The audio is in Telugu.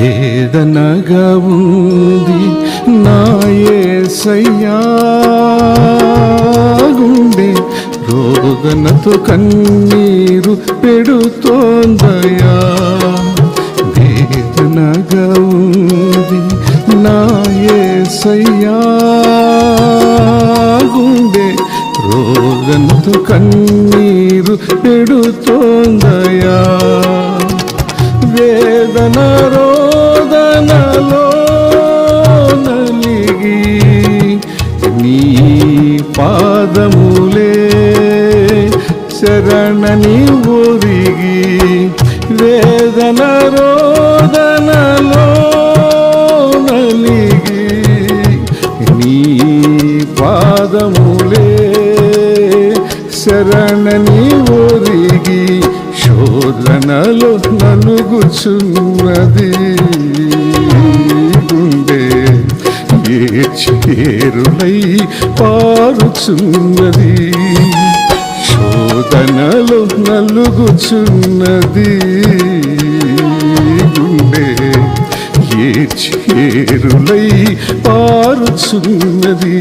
వేదనగా ఉంది నాయసయ్యా గుండె రోదనతో కన్నీరు పెడుతోందయా వేదనగా ఉంది నాయసయ్యా గుండె రోదనతో కన్నీరు పెడుతోందయా వేదన రోదనలో నలిగి నీ పాదములే శరణని ఒరిగి వేదన రోదనలో నలిగి నీ పాదములే శరణని ఒరిగి శోధనలో నలుగుచున్నది గుండె ఏ చేరులై పారుచున్నది? శోధనలో నలుగుచున్నది గుండె ఏ చేరులై పారుచున్నది?